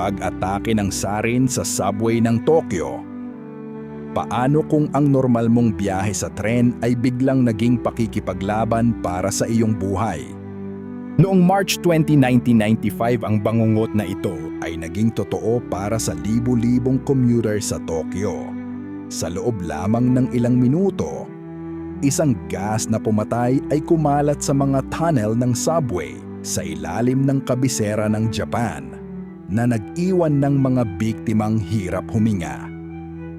Pag-atake ng sarin sa subway ng Tokyo. Paano kung ang normal mong biyahe sa tren ay biglang naging pakikipaglaban para sa iyong buhay? Noong March 20, 1995 ang bangungot na ito ay naging totoo para sa libu-libong commuter sa Tokyo. Sa loob lamang ng ilang minuto, isang gas na pumatay ay kumalat sa mga tunnel ng subway sa ilalim ng kabisera ng Japan na nag-iwan ng mga biktimang hirap huminga.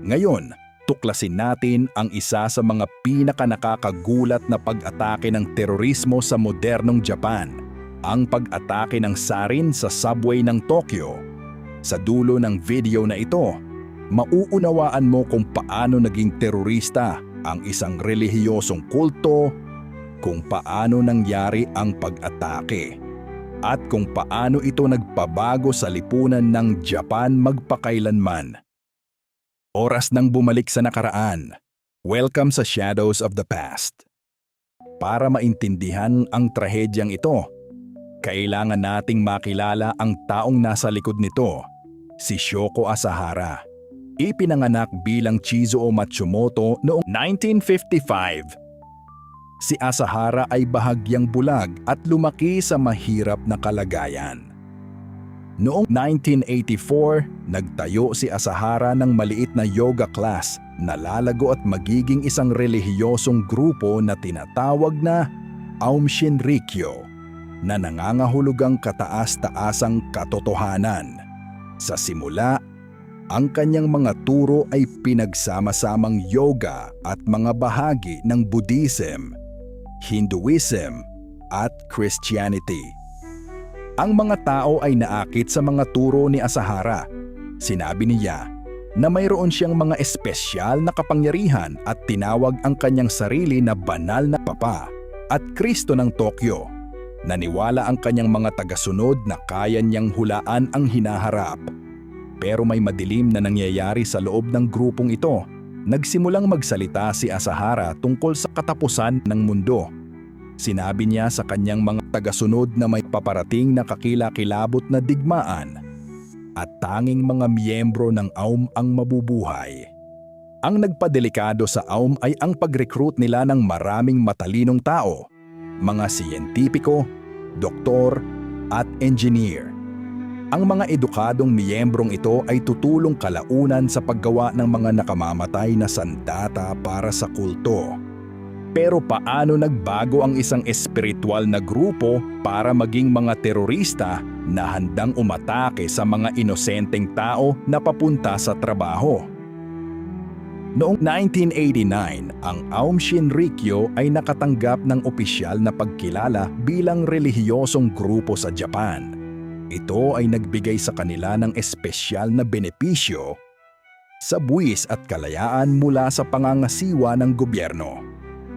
Ngayon, tuklasin natin ang isa sa mga pinakanakakagulat na pag-atake ng terorismo sa modernong Japan, ang pag-atake ng sarin sa subway ng Tokyo. Sa dulo ng video na ito, mauunawaan mo kung paano naging terorista ang isang relihiyosong kulto, kung paano nangyari ang pag-atake, at kung paano ito nagpabago sa lipunan ng Japan magpakailanman. Oras nang bumalik sa nakaraan. Welcome sa Shadows of the Past. Para maintindihan ang trahedyang ito, kailangan nating makilala ang taong nasa likod nito, si Shoko Asahara. Ipinanganak bilang Chizuo Matsumoto noong 1955. Si Asahara ay bahagyang bulag at lumaki sa mahirap na kalagayan. Noong 1984, nagtayo si Asahara ng maliit na yoga class na lalago at magiging isang relihiyosong grupo na tinatawag na Aum Shinrikyo na nangangahulugang kataas-taasang katotohanan. Sa simula, ang kanyang mga turo ay pinagsama-samang yoga at mga bahagi ng Buddhism, Hinduism at Christianity. Ang mga tao ay naakit sa mga turo ni Asahara. Sinabi niya na mayroon siyang mga espesyal na kapangyarihan at tinawag ang kanyang sarili na banal na papa at Kristo ng Tokyo. Naniwala ang kanyang mga tagasunod na kaya niyang hulaan ang hinaharap. Pero may madilim na nangyayari sa loob ng grupong ito. Nagsimulang magsalita si Asahara tungkol sa katapusan ng mundo. Sinabi niya sa kanyang mga tagasunod na may paparating na kakilakilabot na digmaan at tanging mga miyembro ng AUM ang mabubuhay. Ang nagpadelikado sa AUM ay ang pag-recruit nila ng maraming matalinong tao, mga siyentipiko, doktor at engineer. Ang mga edukadong miyembrong ito ay tutulong kalaunan sa paggawa ng mga nakamamatay na sandata para sa kulto. Pero paano nagbago ang isang espiritual na grupo para maging mga terorista na handang umatake sa mga inosenteng tao na papunta sa trabaho? Noong 1989, ang Aum Shinrikyo ay nakatanggap ng opisyal na pagkilala bilang relihiyosong grupo sa Japan. Ito ay nagbigay sa kanila ng espesyal na benepisyo sa buwis at kalayaan mula sa pangangasiwa ng gobyerno.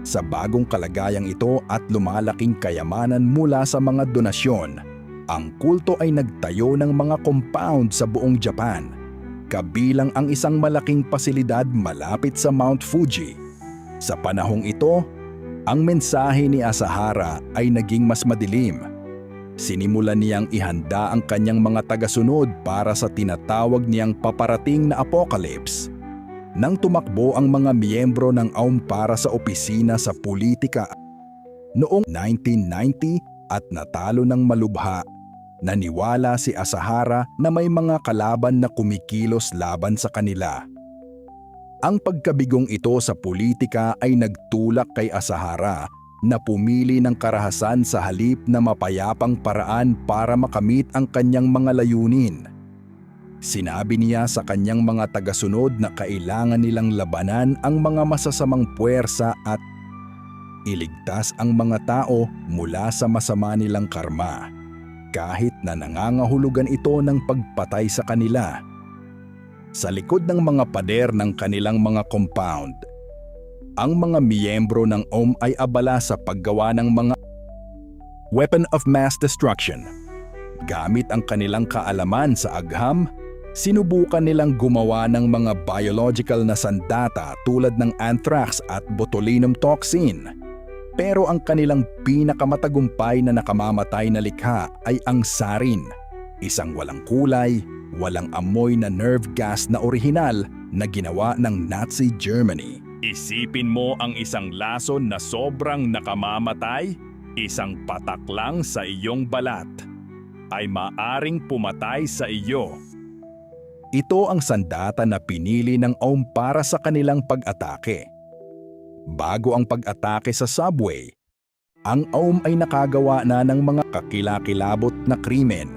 Sa bagong kalagayang ito at lumalaking kayamanan mula sa mga donasyon, ang kulto ay nagtayo ng mga compound sa buong Japan, kabilang ang isang malaking pasilidad malapit sa Mount Fuji. Sa panahong ito, ang mensahe ni Asahara ay naging mas madilim. Sinimulan niyang ihanda ang kanyang mga tagasunod para sa tinatawag niyang paparating na apocalypse nang tumakbo ang mga miyembro ng AUM para sa opisina sa politika noong 1990 at natalo ng malubha, naniwala si Asahara na may mga kalaban na kumikilos laban sa kanila. Ang pagkabigong ito sa politika ay nagtulak kay Asahara na pumili ng karahasan sa halip na mapayapang paraan para makamit ang kanyang mga layunin. Sinabi niya sa kanyang mga tagasunod na kailangan nilang labanan ang mga masasamang puwersa at iligtas ang mga tao mula sa masama nilang karma, kahit na nangangahulugan ito ng pagpatay sa kanila. Sa likod ng mga pader ng kanilang mga compound, ang mga miyembro ng OM ay abala sa paggawa ng mga weapon of mass destruction. Gamit ang kanilang kaalaman sa agham, sinubukan nilang gumawa ng mga biological na sandata tulad ng anthrax at botulinum toxin. Pero ang kanilang pinakamatagumpay na nakamamatay na likha ay ang sarin, Isang walang kulay, walang amoy na nerve gas na orihinal na ginawa ng Nazi Germany. Isipin mo ang isang lason na sobrang nakamamatay, isang patak lang sa iyong balat ay maaring pumatay sa iyo. Ito ang sandata na pinili ng Aum para sa kanilang pag-atake. Bago ang pag-atake sa subway, ang Aum ay nakagawa na ng mga kakilakilabot na krimen.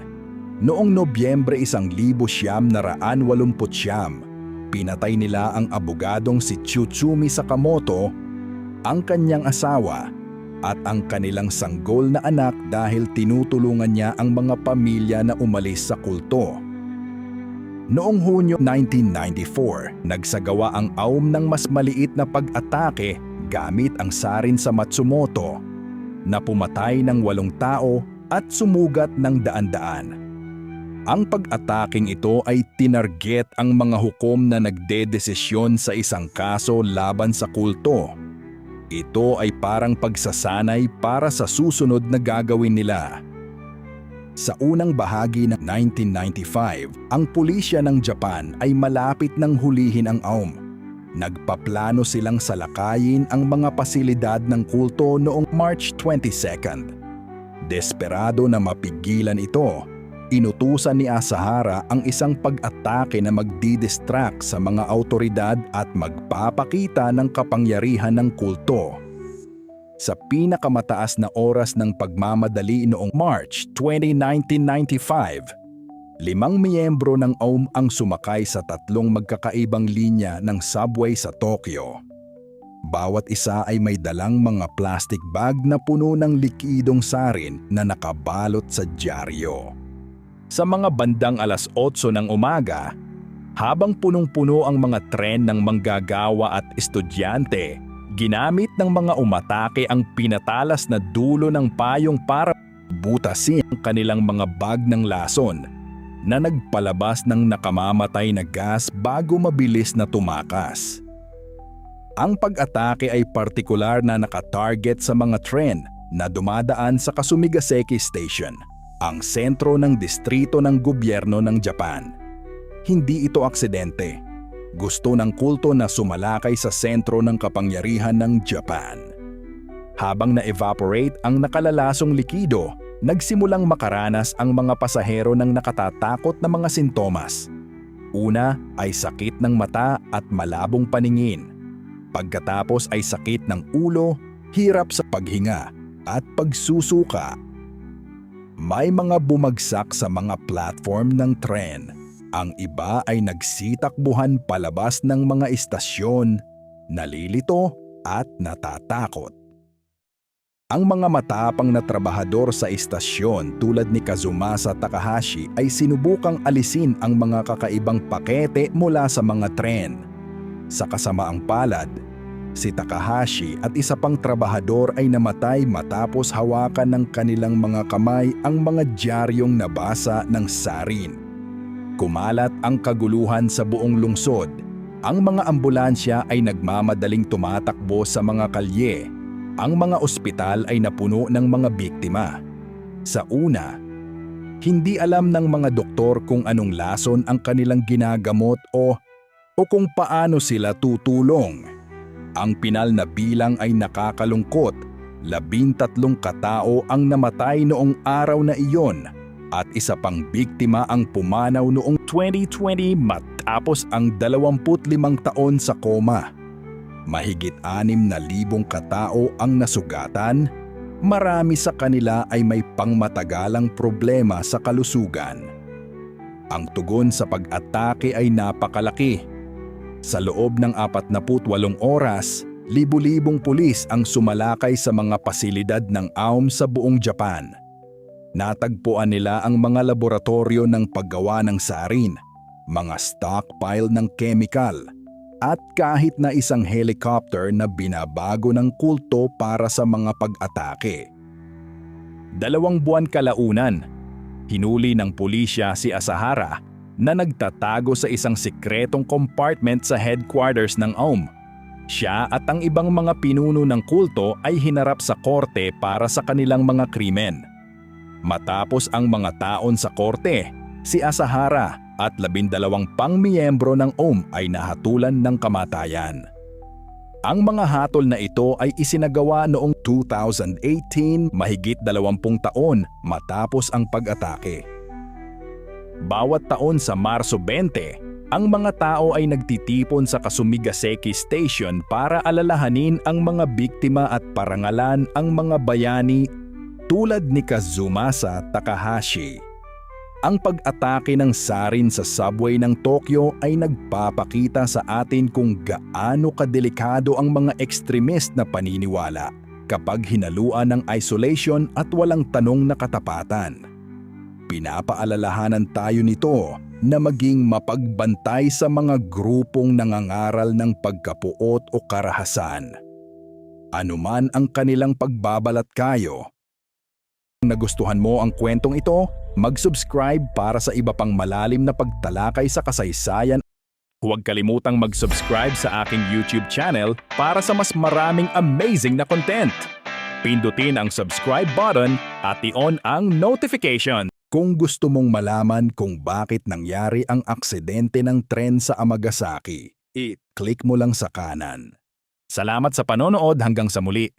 Noong Nobyembre 1989, pinatay nila ang abogadong si Chuchumi Sakamoto, ang kanyang asawa, at ang kanilang sanggol na anak dahil tinutulungan niya ang mga pamilya na umalis sa kulto. Noong Hunyo 1994, nagsagawa ang AUM ng mas maliit na pag-atake gamit ang sarin sa Matsumoto na pumatay ng walong tao at sumugat ng daan-daan. Ang pag-ataking ito ay tinarget ang mga hukom na nagdedesisyon sa isang kaso laban sa kulto. Ito ay parang pagsasanay para sa susunod na gagawin nila. Sa unang bahagi ng 1995, ang pulisya ng Japan ay malapit ng hulihin ang AUM. Nagpaplano silang salakayin ang mga pasilidad ng kulto noong March 22. Desperado na mapigilan ito, inutusan ni Asahara ang isang pag-atake na magdidistract sa mga autoridad at magpapakita ng kapangyarihan ng kulto. Sa pinakamataas na oras ng pagmamadali noong March 20, 1995, limang miyembro ng AUM ang sumakay sa tatlong magkakaibang linya ng subway sa Tokyo. Bawat isa ay may dalang mga plastic bag na puno ng likidong sarin na nakabalot sa dyaryo. Sa mga bandang alas 8 ng umaga, habang punong-puno ang mga tren ng manggagawa at estudyante, ginamit ng mga umatake ang pinatalas na dulo ng payong para butasin ang kanilang mga bag ng lason na nagpalabas ng nakamamatay na gas bago mabilis na tumakas. Ang pag-atake ay partikular na nakatarget sa mga tren na dumadaan sa Kasumigaseki Station, ang sentro ng distrito ng gobyerno ng Japan. Hindi ito aksidente gusto ng kulto na sumalakay sa sentro ng kapangyarihan ng Japan. Habang na-evaporate ang nakalalasong likido, nagsimulang makaranas ang mga pasahero ng nakatatakot na mga sintomas. Una ay sakit ng mata at malabong paningin. Pagkatapos ay sakit ng ulo, hirap sa paghinga at pagsusuka. May mga bumagsak sa mga platform ng tren ang iba ay nagsitakbuhan palabas ng mga istasyon, nalilito at natatakot. Ang mga matapang na trabahador sa istasyon tulad ni Kazumasa Takahashi ay sinubukang alisin ang mga kakaibang pakete mula sa mga tren. Sa kasamaang palad, si Takahashi at isa pang trabahador ay namatay matapos hawakan ng kanilang mga kamay ang mga diaryong nabasa ng sarin. Kumalat ang kaguluhan sa buong lungsod. Ang mga ambulansya ay nagmamadaling tumatakbo sa mga kalye. Ang mga ospital ay napuno ng mga biktima. Sa una, hindi alam ng mga doktor kung anong lason ang kanilang ginagamot o o kung paano sila tutulong. Ang pinal na bilang ay nakakalungkot. Labintatlong katao ang namatay noong araw na iyon at isa pang biktima ang pumanaw noong 2020 matapos ang 25 taon sa koma. Mahigit anim na libong katao ang nasugatan, marami sa kanila ay may pangmatagalang problema sa kalusugan. Ang tugon sa pag-atake ay napakalaki. Sa loob ng 48 oras, libu-libong pulis ang sumalakay sa mga pasilidad ng AUM sa buong Japan – Natagpuan nila ang mga laboratorio ng paggawa ng sarin, mga stockpile ng chemical, at kahit na isang helicopter na binabago ng kulto para sa mga pag-atake. Dalawang buwan kalaunan, hinuli ng pulisya si Asahara na nagtatago sa isang sikretong compartment sa headquarters ng AUM. Siya at ang ibang mga pinuno ng kulto ay hinarap sa korte para sa kanilang mga krimen. Matapos ang mga taon sa korte, si Asahara at labindalawang pang miyembro ng OM ay nahatulan ng kamatayan. Ang mga hatol na ito ay isinagawa noong 2018 mahigit 20 taon matapos ang pag-atake. Bawat taon sa Marso 20, ang mga tao ay nagtitipon sa Kasumigaseki Station para alalahanin ang mga biktima at parangalan ang mga bayani tulad ni Kazumasa Takahashi. Ang pag-atake ng sarin sa subway ng Tokyo ay nagpapakita sa atin kung gaano kadelikado ang mga ekstremist na paniniwala kapag hinaluan ng isolation at walang tanong na katapatan. Pinapaalalahanan tayo nito na maging mapagbantay sa mga grupong nangangaral ng pagkapuot o karahasan. Anuman ang kanilang pagbabalat kayo, kung nagustuhan mo ang kwentong ito, mag-subscribe para sa iba pang malalim na pagtalakay sa kasaysayan. Huwag kalimutang mag-subscribe sa aking YouTube channel para sa mas maraming amazing na content. Pindutin ang subscribe button at i-on ang notification. Kung gusto mong malaman kung bakit nangyari ang aksidente ng tren sa Amagasaki, i-click mo lang sa kanan. Salamat sa panonood hanggang sa muli.